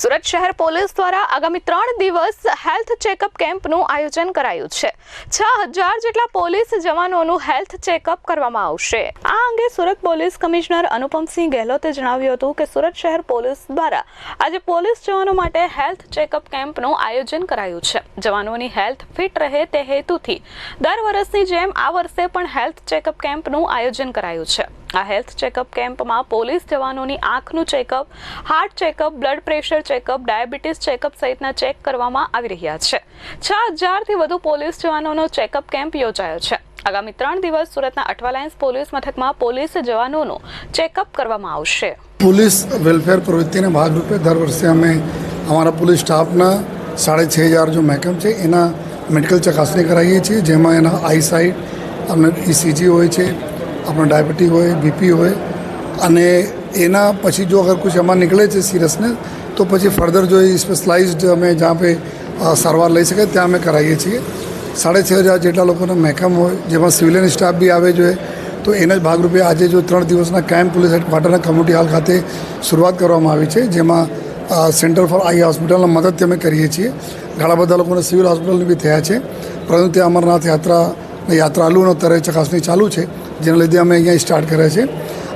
સુરત શહેર પોલીસ દ્વારા આગામી ત્રણ દિવસ હેલ્થ ચેકઅપ કેમ્પનું આયોજન કરાયું છે. છ હજાર જેટલા પોલીસ જવાનોનું હેલ્થ ચેકઅપ કરવામાં આવશે. આ અંગે સુરત પોલીસ કમિશનર અનુપમસિંહ ગેહલોતે જણાવ્યું હતું કે સુરત શહેર પોલીસ દ્વારા આજે પોલીસ જવાનો માટે હેલ્થ ચેકઅપ કેમ્પનું આયોજન કરાયું છે. જવાનોની હેલ્થ ફિટ રહે તે હેતુથી દર વર્ષની જેમ આ વર્ષે પણ હેલ્થ ચેકઅપ કેમ્પનું આયોજન કરાયું છે. આ હેલ્થ ચેકઅપ કેમ્પમાં પોલીસ જવાનોની આંખનું checkup, heart checkup, blood pressure checkup, diabetes checkup સહિતના ચેક કરવામાં આવી રહ્યા છે. છ હજારથી વધુ પોલીસ જવાનોનો ચેકઅપ કેમ્પ યોજાયો છે. આગામી ત્રણ દિવસ સુરતના અઠવાલાયન્સ પોલીસ મથકમાં પોલીસ જવાનોનો ચેકઅપ કરવામાં આવશે. પોલીસ વેલફેર પ્રવૃત્તિના ભાગરૂપે દર વર્ષે અમે અમારા પોલીસ સ્ટાફના સાડે છ હજાર જો મહેકમ છે, એના મેડિકલ ચકાસણી કરાવીએ છીએ, જેમાં એના આઈસાઇટ અને ઇસીજી હોય છે આપણે ડાયાબિટી હોય, બીપી હોય અને એના પછી જો અગર કુછ એમાં નીકળે છે સિરસને, તો પછી ફર્ધર જો એ સ્પેશલાઇઝડ અમે જ્યાં પે સારવાર લઈ શકે ત્યાં અમે કરાવીએ છીએ. સાડા છ હજાર જેટલા લોકોના મહેકમ હોય, જેમાં સિવિલિયન સ્ટાફ બી આવે જોઈએ, તો એના જ ભાગરૂપે આજે જો ત્રણ દિવસના કેમ્પ પોલીસ હેડક્વાર્ટરના કમ્યુનિટી હોલ ખાતે શરૂઆત કરવામાં આવી છે, જેમાં સેન્ટર ફોર આઈ હોસ્પિટલના મદદથી અમે કરીએ છીએ. ઘણા બધા લોકોને સિવિલ હોસ્પિટલની બી થયા છે, પરંતુ ત્યાં અમરનાથ યાત્રા યાત્રાળુઓનો તરે ચકાસણી ચાલુ છે, જેના લીધે અમે અહીંયા સ્ટાર્ટ કર્યા છે.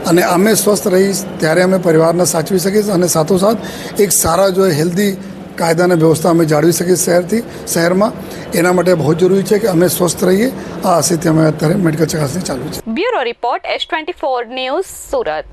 અને અમે સ્વસ્થ રહી ત્યારે અમે પરિવારને સાચવી શકીએ અને સાથોસાથ એક સારા જો હેલ્ધી કાયદાને વ્યવસ્થા અમે જાળવી શકીએ શહેરથી, શહેરમાં. એના માટે બહુ જરૂરી છે કે અમે સ્વસ્થ રહીએ. આ આશયથી અમે અત્યારે મેડિકલ ચકાસણી ચાલુ છે. Bureau report S twenty four news Surat.